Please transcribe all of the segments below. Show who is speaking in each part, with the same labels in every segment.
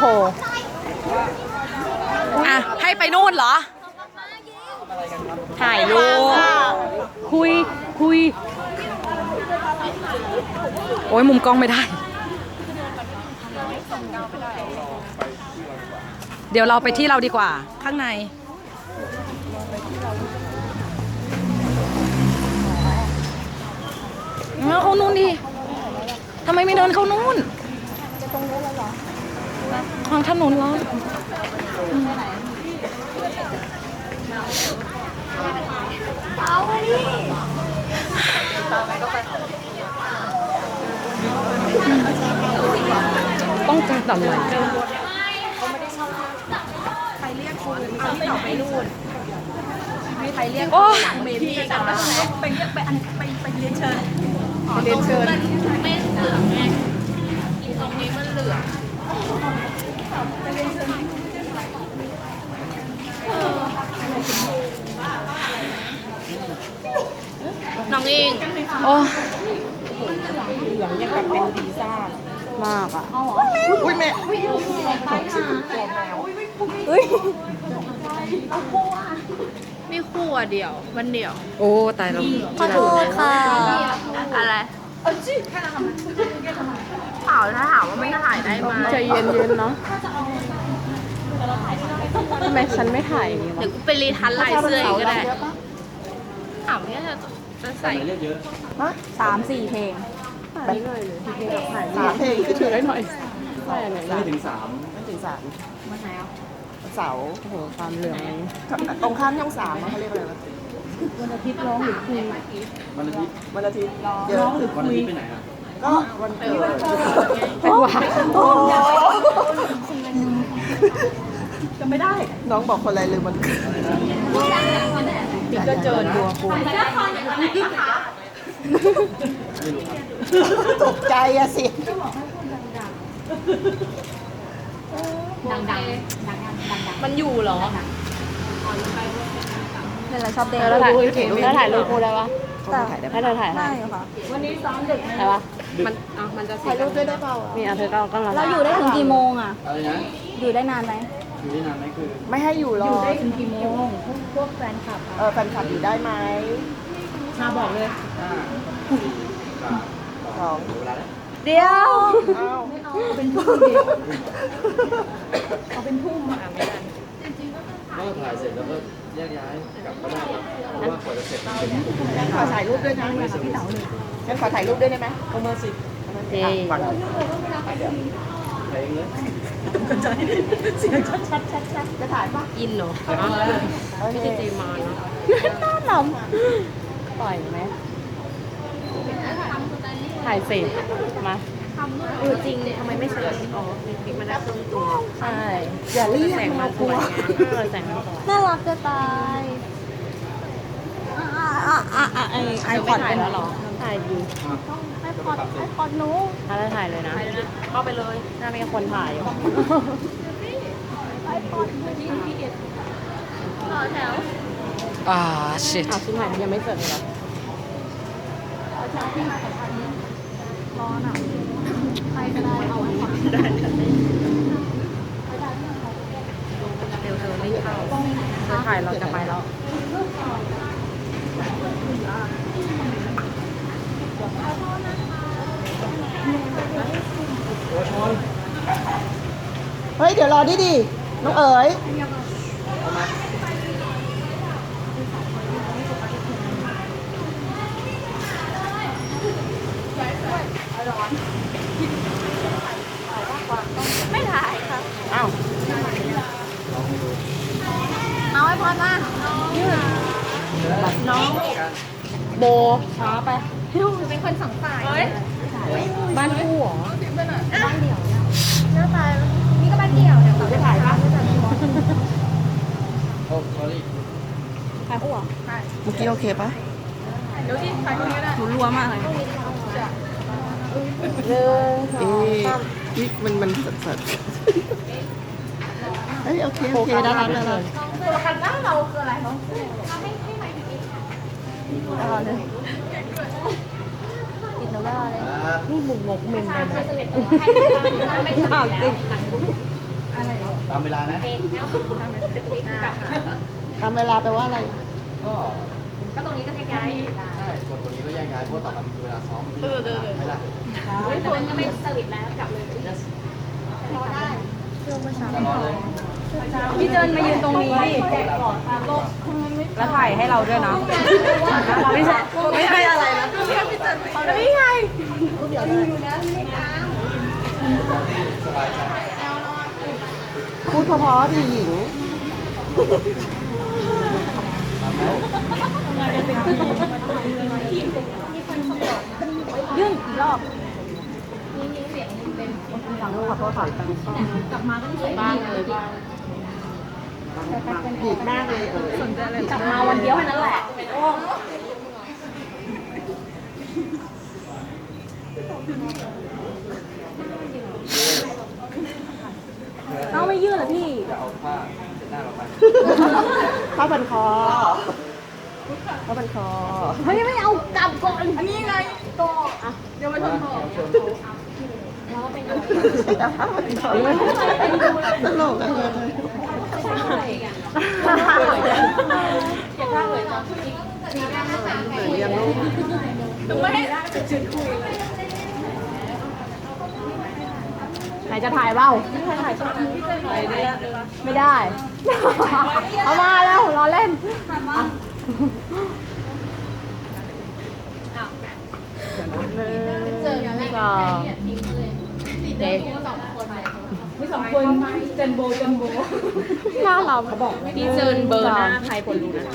Speaker 1: โห อะ ให้ไปนู่นเหรอ ถ่ายรูป คุย คุย โอ้ยมุมกล้องไม่ได้ เดี๋ยวเราไปที่เราดีกว่า ข้างใน เข้านู่นดิทำไมไม่เดินเข้านู่นทางถนนแล้ว ต้องการอะไร
Speaker 2: ใครเรียก
Speaker 1: โอ้
Speaker 2: หลังเมพี่กันไปไปไปไปไปเรียนเชิญ
Speaker 1: เรียนเชิญ
Speaker 2: ไม่เหลืองไงอีตรงนี้มันเหลือง น้องอิง
Speaker 1: โอ้
Speaker 2: เหลืองยังกับเป็นดีซ่ามา
Speaker 1: กอะ
Speaker 3: อุ้ยแม่
Speaker 2: นี่คู่อะเดียววันเดียว
Speaker 1: โอ้ตายแล้ว
Speaker 2: ขอโทษค่ะ อะไรเปล่าถ้าถามว่าไม่ถ่ายได้ไหม
Speaker 1: ใจเย็นๆเนาะทำไมฉันไม่ถ่ายอย่างนี้วะ
Speaker 2: เดี๋ยวกูไปรีทันลายเสื้ออีกก็ได้ถามว่าจะ จะใส่
Speaker 3: สามสี่เพลงสามเพลงขึ้น
Speaker 1: ถือได้หน่อย
Speaker 3: ไม่ถึงสามไม่ถึงสาม
Speaker 2: มาไหนอะ
Speaker 3: เสาร์
Speaker 1: โอ้โหความเหลืองนี้
Speaker 3: ตรงข้ามช่องสามอะเขาเรียกอะไรวะ
Speaker 4: วันอาทิตย์ร้องหรือคุย
Speaker 3: วันอาทิตย์วันอาทิตย์เดี๋ยว
Speaker 4: ร้องหรือคุย
Speaker 3: ก็วันเกิด
Speaker 1: ไม่หวาน
Speaker 3: โอ้จะไม่ได้ น้องบอกคนอะไรลืมวันเกิด
Speaker 1: ติ๊กก็เจอตัวกู
Speaker 3: ตกใจอะสิ
Speaker 2: มันอยู่เหรอ
Speaker 3: นี่แหละชอบเดน
Speaker 1: แล้วถ่ายแล้วถ่ายรูปกูได้ปะ
Speaker 3: ถ่ายได้
Speaker 1: ให้เธอถ่ายให้
Speaker 3: ได้ค่ะ
Speaker 1: ได้ปะ
Speaker 2: มันอะมันจะ
Speaker 3: ถ่ายรูปด้วยได้เปล่าอะ
Speaker 1: นี่เอาเธอก็ก็มา
Speaker 4: เราอยู่ได้ถึงกี่โมงอะ
Speaker 5: อะไรนะ
Speaker 4: อยู่ได้นานไหม
Speaker 5: อยู่ได้นานไหมคือ
Speaker 3: ไม่ให้อยู่รอ
Speaker 4: อยู่ได้ถึงกี่โมงพวกพวกแฟนคลับอะ
Speaker 3: เออแฟนคลับอยู่ได้ไหม
Speaker 4: มาบอกเลย
Speaker 5: ห้าสาม
Speaker 3: สอง
Speaker 5: เวลาแล้ว
Speaker 1: เดี๋ยว
Speaker 3: อ้าว
Speaker 4: เอาเป็นทุ่มเดียวเอาเป็นทุ่มอะ
Speaker 5: ก็ถ่ายเสร็จแล้วก็แยกย้ายกลับก็ได้ครับเพราะว่ากว่าจะเสร็จมันเป็น
Speaker 3: งั้นขอถ่ายรูปด้วยนะงั้นขอถ่ายรูปด้วยได้ไหมเอามาสิ
Speaker 1: เจ๊
Speaker 3: ก่อน
Speaker 5: ถ่ายเอง เลย
Speaker 3: เสียงชัดชัดชัดชัดจะถ่ายปะ
Speaker 2: อินเหรอ
Speaker 3: โอเค
Speaker 2: เจมาเนาะ
Speaker 1: น่าลำปล่อยไหมถ่ายเสร็จมา
Speaker 2: เออจริงทำไมไม่ใช้ลิปอ๋อลิปมันได้ครึ่งตัว
Speaker 1: ใช่
Speaker 3: อย่าเรียก
Speaker 2: แสง
Speaker 3: นะ
Speaker 2: มันส
Speaker 3: กลั
Speaker 2: ว
Speaker 3: วย
Speaker 2: ไง
Speaker 1: เออแสงมันสวย
Speaker 4: น่ารักจะตายอะอะอะอะไอไอ
Speaker 1: ไอ
Speaker 4: พ
Speaker 1: พ
Speaker 4: อ
Speaker 1: อ
Speaker 4: ด
Speaker 1: ด
Speaker 4: เป็
Speaker 1: ถ่าย
Speaker 4: น
Speaker 1: แล้วเหรอ ถ่ายอยู่
Speaker 4: ไอพอดไอพอดหนู
Speaker 1: ถ้าจะถ่ายเลยนะ
Speaker 2: เข้าไปเลย
Speaker 1: น่ามีคนถ่ายอยู่
Speaker 4: ไอพอด
Speaker 2: ต่อแถว
Speaker 1: อ่า shit อ้าวชิ้นถ่ายมันยังไม่เสร็จเลยเหรอ
Speaker 4: ร้อนอะใครก็ได้เอาไอพอด
Speaker 2: เร็วเธอไม่เข้า
Speaker 1: เธอถ่ายเราจะไปแล้ว
Speaker 3: เฮ้ย เดี๋ยวรอดิดิน้องเอ๋ยไม่ถ่ายค่ะอ้าว
Speaker 4: เอาไอพอดมา
Speaker 1: น้องโบช้าไป
Speaker 4: เป็นคนสองฝ่าย
Speaker 1: บ้านคู่เหรอ
Speaker 4: หน้าตานี่ก็บ้านเดี่ยวเดี๋ยวต่อไปถ่ายปะ
Speaker 5: โอ้ sorry
Speaker 4: ถ่ายคู่เหรอ
Speaker 3: เมื่อกี้โอเคปะ
Speaker 2: เดี๋
Speaker 6: ยวที
Speaker 1: ่
Speaker 5: ถ่ายตรงนี้ก็ได้
Speaker 4: หนูรัวมากเลย
Speaker 1: หนึ่ง
Speaker 3: เอ๊ะนี่มันมันสัดสัดเฮ้ยโอเคโอเคได้แล้วได้แล้ว
Speaker 4: ตัวประกันบ้าเราคืออะไรเขาติดโนล่าเลย
Speaker 5: อ่า
Speaker 1: นี่บุกงกเมนไปหมด
Speaker 4: ไม่ทำติด
Speaker 5: ตามเวลานะ
Speaker 1: ทำเวลาแปลว่าอะไร
Speaker 5: ก็
Speaker 2: ก็ตรงนี้ก็แค่ย้าย
Speaker 5: ใช่ส่วนตัวนี้ก็แยกย้ายเพราะต่อไปมันคือเวลาซ้อมมันมีเวลาไม่ละ
Speaker 2: แต่มันก็ไม่สลิดแล้วกลับเลย
Speaker 5: รอได้จะรอเลย
Speaker 1: พี่เจินมายืนตรงนี้แล้วถ่ายให้เราด้วยนะ ไม่ใช่ไม่ใช่อะไรนะนี่ไง
Speaker 5: สบายใจ
Speaker 1: พูดเพราะๆพี่หญิง
Speaker 5: ตามแล้ว
Speaker 1: ยื่นอีกรอบขอโทษค่ะ
Speaker 2: บ้านเลยบ้าน
Speaker 1: ดีมากเลยกลับมาวันเดียวแค่นั้นแหละเอาไม่ยื่นเหรอพี่
Speaker 5: จะเอาผ้าเช็ดหน้าเราไป
Speaker 1: ผ้าพันคอผ้าพันคอเฮ้ยไม่เอากลับก่อนอันนี้ไงต่ออะ
Speaker 5: เดี๋ยวมาทำต่อ
Speaker 1: ตลกอะเรีย ไหนจะถ่ายเบ้าไม่ได้ เอามาแล้วรอเล่นหนึ่สองเด็กหน้าเราเขาบอก
Speaker 2: พี่เจินเบอร์หน้าใครคนรู้นะ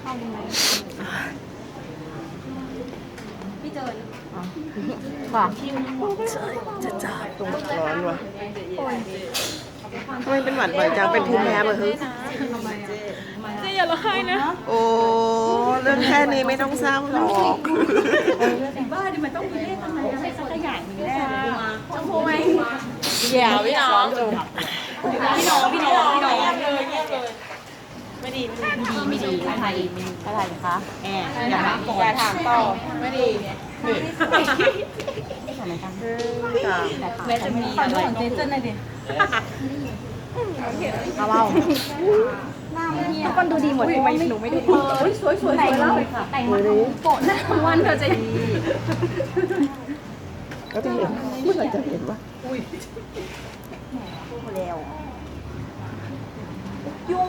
Speaker 1: เข้าดีไหมพี่เจอป่จะ
Speaker 5: จับต
Speaker 1: รง
Speaker 3: ร้อนวะทำไมเป็นหวัดบ่อจังเป็นภูมิแพ้มาฮึเจ๊อย่าร้องไห้นะ โอ้เรื่องแค่นี้ไม่ต้องเศร้าหรอกบ้าดิมันต้
Speaker 1: องมีเลขทำไมไม่สักอย่างนึงแน่ชมพูไหมแยวพี่น้อง
Speaker 3: พี่น้องพี่น้องพี่น้องเงียบเลย
Speaker 1: ไม่ดี
Speaker 2: ไม่ดีไม่ดี
Speaker 1: อะไรอะไรคะแอบอย่าถามอย่าถามต่อไม่ดีนี่แม่จะมีอะไรของเจเจนหน่อยดิเอาเอาทุกคนดูดีหมดทำไมหนูไม่ดูดีสวยสวยแต่งแล้วแต่งมาโปะหน้าวันเธอจะ
Speaker 3: ก็จะเห็นเมื่อไหร่จะเห็นว่า
Speaker 5: อุ้ย
Speaker 1: แล้วยุ่ง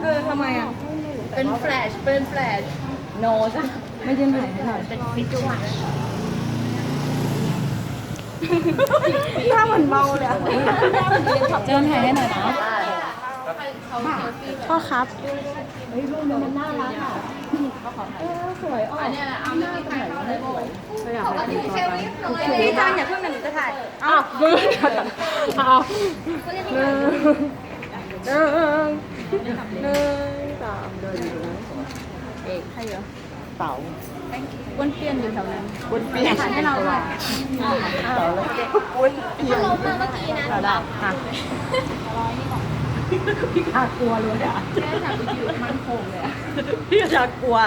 Speaker 2: คือทำไมอะ เป็นแฟลช เป็นแฟลช
Speaker 1: โนจ้ะไม่ยืนถ่ายให้หน่อย
Speaker 2: เป็นฟิจูอะ
Speaker 1: ถ้าเหมือนเมาเลยอะ
Speaker 7: เจินถ่ายให้หน่อยนะ
Speaker 1: พ่อครับ
Speaker 4: พี่จานอย่าเพิ่งนะหนูจะถ่าย
Speaker 1: อ้าวมืออ้าวหนึ่ง หนึ่งหนึ่งสามเดินอยู่นะเอกให้เหรอเต๋า
Speaker 7: อ้วนเปี้ยนอยู่แถวนั้น
Speaker 1: บนเปียกถ่ายให้เราหน่อยเต๋าแล้วบนเปียก
Speaker 4: ลงมาเมื่อกี้นะ
Speaker 1: เราได้ค่ะอะกลัวเลยอะ
Speaker 2: แม่จากอยู่มันคงเลยอะ
Speaker 1: พี่จะกลัว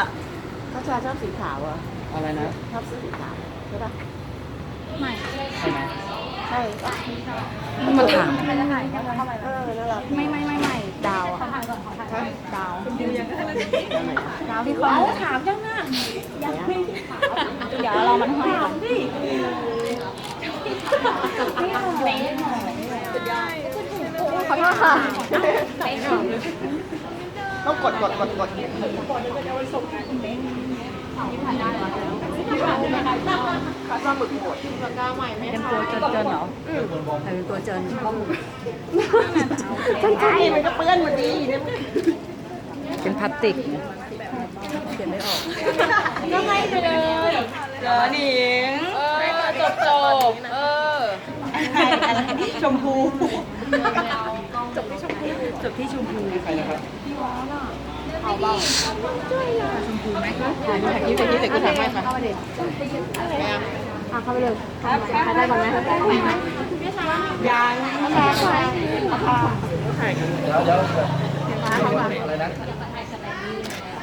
Speaker 1: ถ้าชาชอบสีขาวอะ
Speaker 5: อะไรนะ
Speaker 1: ชอบสีขาวใช่ปะ
Speaker 5: ใช่ไหม
Speaker 1: ใช่ปะ
Speaker 7: มาถาม
Speaker 1: เออน่ารัก
Speaker 7: ไม่ไม่ไม่ไม่ดาวอะ ดาวดาวที่เขาถามจังนะเดี๋ยวเรามันให้ก่อนขอโทษค่ะ
Speaker 3: ต้องกดกดกดกดปลาหมึกหมด
Speaker 1: เป็นตัวเจนเจนเหรอเออตัวเจน
Speaker 3: ฉันใช่มันก็เปื้อนมาดีเนี่ย
Speaker 1: เป็นพลาสติก
Speaker 3: เหรอหนิง
Speaker 2: เออจบจบเออ
Speaker 3: ชมพู
Speaker 1: จบที่ชมพู
Speaker 5: ใครนะครับ
Speaker 1: ถ่ายถ่ายคลิปถ่ายคลิปเสร็จก็ถ่ายไปเข้าไปดิอะเข้าไปเลยถ่ายได้ก่อนไหม
Speaker 3: ยัง
Speaker 5: เดี๋ยวเดี๋ยวอะไรนะ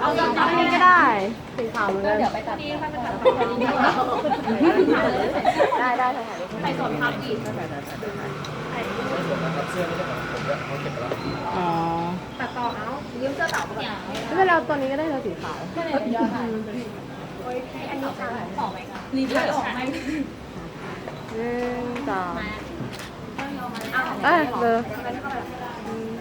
Speaker 5: เอา
Speaker 2: สี
Speaker 1: ขาวนี่ก็ได้สีขาวเหมือนกัน
Speaker 2: ดีค่ะไปตัด
Speaker 1: ได้ได้ถ่าย
Speaker 2: ใส่ส่วนพับอีก
Speaker 5: ไม่สนนะครับเสื้อไม่ใช่ของผมแล้วเขาเก็บไปแล้ว
Speaker 1: อ๋อ
Speaker 2: ตัดต่อเอายืมเสื้อเต่าไปก่อน
Speaker 1: ไม่เป็นไรเอาตัวนี้ก็ได้เลยสีขาว
Speaker 2: รีบเลยออกไหม
Speaker 1: หนึ่งสองเอ้ยเบอร์หนึ่งสอง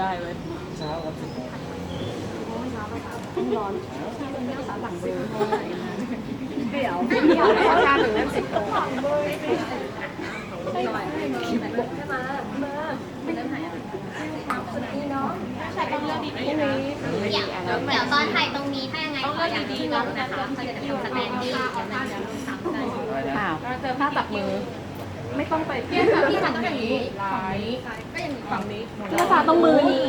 Speaker 2: ได้
Speaker 1: เลย
Speaker 5: เช้าครับสิบโมง
Speaker 1: ชาหนึ่งนั้นสิบตัว
Speaker 4: เดี๋ยวเดี๋ยวตอนถ่ายตรงนี้ถ้ายังไงขออย่างที่ลงนะคะเขาจะทำสแตนดี้เดี๋ยวมันจะทำกัน
Speaker 5: อะไรนะ
Speaker 1: อ้าว
Speaker 2: เจอผ้าจับมือ ไม่ต้องไปเที่ยวที่ทำอย่างนี้ฝั่งนี้ก็อย่างนี้ฝั่งนี้
Speaker 1: ภาษาตรงมือนี้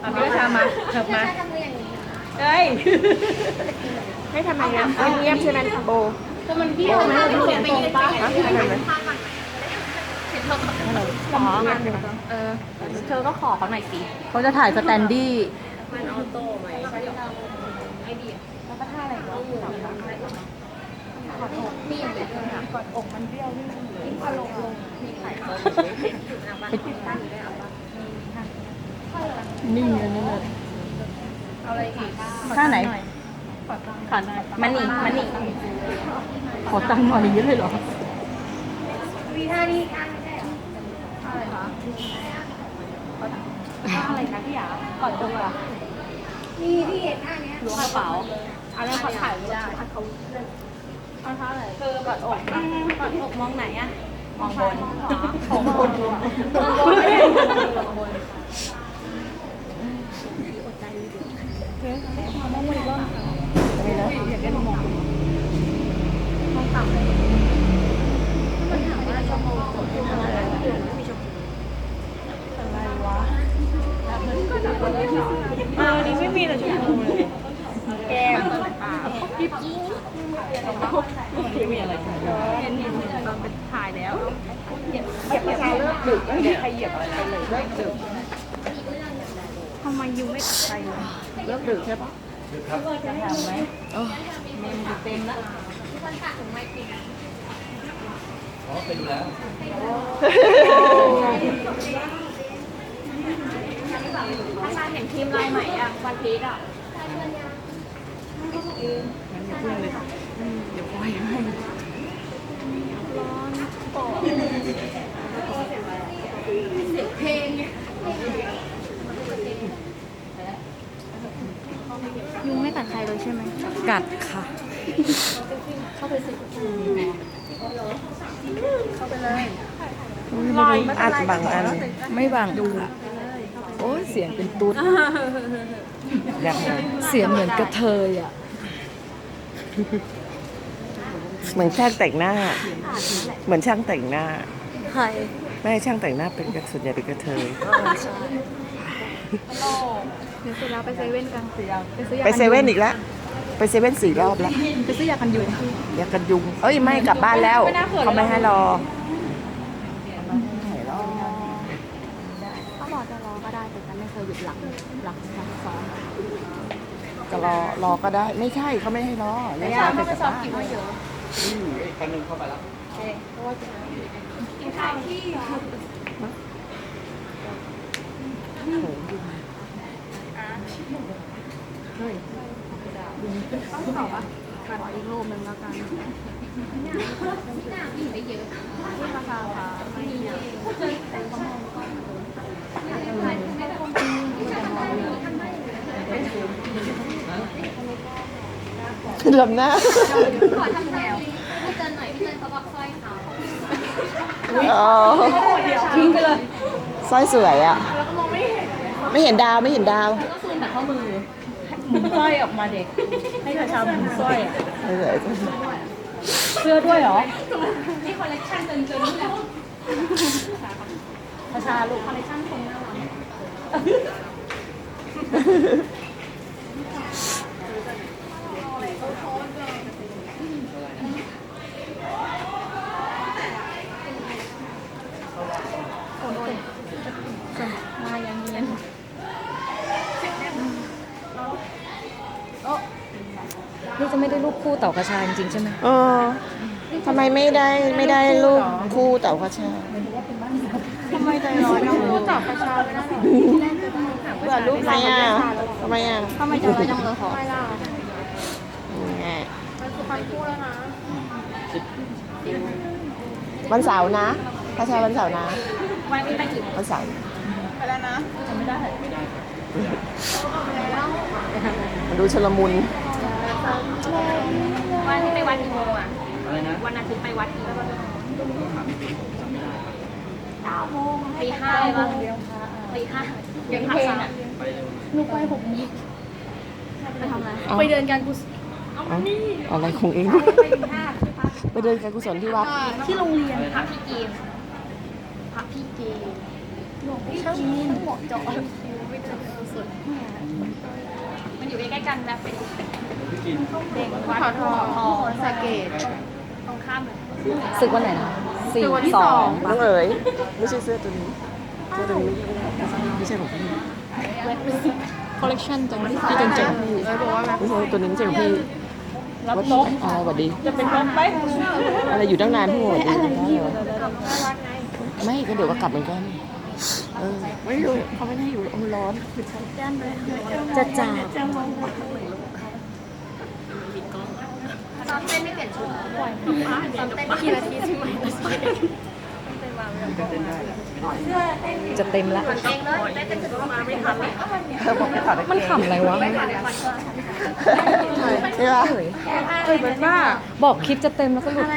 Speaker 2: เอาพี่ชามาเถิบมา
Speaker 4: ถ้าทำมืออย่างนี้
Speaker 3: เฮ้ยให้ทำไมเงี้ยเงียบๆใช่ไหมโบ
Speaker 2: ก็มันเบี้ยวนะเขียนไปยืนไป
Speaker 3: ฮะทำไม
Speaker 1: ขอเออเธอก็ขอเขาหน่อยสิเขาจะถ่ายสแตนดี้นี่เลยนี่เลยท่าไหนขันมันนี่มันนี่ขอตังค์หน่อยอย่างนี้เลยเหรอ
Speaker 4: มีท่านี้ข้างใช่เหรอ
Speaker 1: อะไรคะพี่หยาก่อนตรงเหรอ
Speaker 4: มีที่เห็นท่านี้
Speaker 1: ล้วงกระเป๋าอันนั้นขาถ่ายไม่ได้เขาเอาเท้าไหนเธอกอดอกกอดอกมองไหนอะ มองบนมองบนมองบนมองบนเออนี่ไม่มีแต่ชมพูเลยแก้มยิบยิ้มไม่มีอะไรเห็นเห็นตอนไปถ่ายแล้วเหยียบเหยียบเหยียบเลิกดึกแล้ว เลิกดึกทำไมยูไม่ตัดใจเลยเลิกดึกใช่ปะจะถามไหมโอ้เมมเต็มแล้ว
Speaker 5: อ๋อไปดูแล้ว
Speaker 2: ถ้าชาเห็นทีมลายใหม่อะวันพีชอะ
Speaker 1: ยุง ไม่กัดใครเลยใช่ไหมกัดค่ะ เข้าไปสิเข้าไปเลย
Speaker 3: อัดบางอัน
Speaker 1: ไม่บางดูโอ้ยเสียงเป็นตุ๊ด
Speaker 3: อย่างไร
Speaker 1: เสียงเหมือนกระเทยอะ
Speaker 3: เหมือนช่างแต่งหน้า เหมือนช่างแต่งหน้า
Speaker 1: ใคร
Speaker 3: ไม่ช่างแต่งหน้าเป็นกระส่วนใหญ่เป็นกระเทย
Speaker 7: เดี๋ยวเสร็จแล้วไปเซเว่นกันเสียไปซื้อยา
Speaker 3: ไปเซเว่นอีกแล้ว ไปเซเว่นสี่รอบแล้ว
Speaker 7: ไปซื้อยากันยุง
Speaker 3: อยากกันยุง เอ้ยไม่กลับบ้านแล้วเขาไม่ให้รอ
Speaker 7: เขาบอกจะรอก็ได้แต่ฉันไม่เคยหยุดหลังหลังหลังซ้อม
Speaker 3: ก็รอรอก็ได้ไม่ใช่เขาไม่ให้รอแล้วรอไปกลับบ้าน
Speaker 5: อืมอีกคันหนึ่งเข้าไปแล้ว
Speaker 7: ขอ อีกรูปหนึ่งแล้วกันราคาค่ะ
Speaker 3: ขึ้นลำหน้า
Speaker 4: ขอทำแนวพี่เจนหน่อยพี่เจนเขาบอกสร้อยเขา
Speaker 3: อ๋อ
Speaker 1: ทิ้งไปเลย
Speaker 3: สร้อยสวยอะไม่เห็นดาวไม่เห็นดาว
Speaker 1: ก็คืนแต่ข้อมือหมุนสร้อยออกมาเด็ก ให้กระชาหมุนสร้อยอะ
Speaker 3: ไม่สวย
Speaker 1: เสื้อด้วยเหรอ
Speaker 4: นี่คอลเลคชันเจนเจนนี่แหละ
Speaker 1: กระชาลูก
Speaker 4: คอลเลคชันคงน่ารัก
Speaker 7: มายังเนียน
Speaker 1: นี่จะไม่ได้รูปคู่เต่ากระชาจริงๆใช่ไหม
Speaker 3: เออทำไมไม่ได้ไม่ได้รูปคู่เต่ากระชา
Speaker 7: ทำไมใจร้อนจังเลยจับประชาไม่ได้หรอเบื่อรูป
Speaker 3: ทำไมอะทำไมอะ
Speaker 7: ทำไมใจร้อนจังเลยขอไม่ล่ะ
Speaker 3: แง่
Speaker 7: ไปคู่แล้วนะ
Speaker 3: วันเสาร์นะกระชาวันเสาร์นะ
Speaker 1: วันนี้ไปกี่
Speaker 3: วันเสาร์
Speaker 7: ไปแล้วนะ
Speaker 3: มันดูชลมุน
Speaker 1: วันที่ไปวัดกี่โมงอะ
Speaker 5: อะไรนะ
Speaker 1: วันอาทิตย์ไปวัดกี่โมง
Speaker 4: ตีห้าเลยป่ะตีห้า
Speaker 1: ยังเพลงอะ
Speaker 5: ไปเร็ว
Speaker 1: ลูกไปหกโมง
Speaker 7: ไปทำอะไร
Speaker 3: เอา
Speaker 1: ไปเดินการกุศล
Speaker 3: เอาอะไรของเองไปเดินการกุศลที่วัด
Speaker 1: ที่โรงเรียน
Speaker 4: พระพี่เกมพระพี่เกมหลวงพี่จีนหมวกจอยไม่เจอสุดมันอยู่ใกล้ๆกันแบบเป็น
Speaker 5: พี่กิน
Speaker 4: เด็กวัด
Speaker 7: ขอทอ
Speaker 4: ทอง
Speaker 7: สาเกต
Speaker 4: ตรงข้ามเลย
Speaker 1: ศึกวันไหนนะสี่
Speaker 7: ศึกวันที่
Speaker 1: ส
Speaker 7: ส
Speaker 1: อ
Speaker 7: องง
Speaker 3: น้องเอ๋ยไม่ใช่เสื้อตัวนี้เสื้อตัวนี้ไม่ใช่ของพี่
Speaker 1: คอลเลคชันตรงที่
Speaker 3: พี่จงเจง
Speaker 7: เออบอกว่าแบบ
Speaker 3: ไม่ใช่ตัวนี้ไม่ใช่ของพี่
Speaker 1: รับโต๊ะ
Speaker 3: อ๋อสวัสดี
Speaker 1: จะเป็นรถไหม
Speaker 3: อะไรอยู่ตั้งนานพี่โมดไม่ก็เดี๋ยวก็กลับเหมือนกันเออไม่รู้เขาไม่ให้อยู่เอาร้อน
Speaker 1: จะจ่า
Speaker 4: ซ้ อมเต้นไม่เปลี่ยนชุดซ้อมเต้นกี่นาทีใช่ไหม
Speaker 5: เต้นได้แหละไม่ได้
Speaker 1: จะเต็มละ
Speaker 4: เองเลยเต้นเป็นชุดมาไม่ทันเลย
Speaker 3: เธอบอกไม่ถอด
Speaker 1: มันขำอะไรวะ
Speaker 4: ไม่ทันใช่
Speaker 3: ไหม
Speaker 1: เฮ้ย
Speaker 7: เอ้ยเป็นบ้า
Speaker 1: บอกคลิปจะเต็มแล้วก็หลุด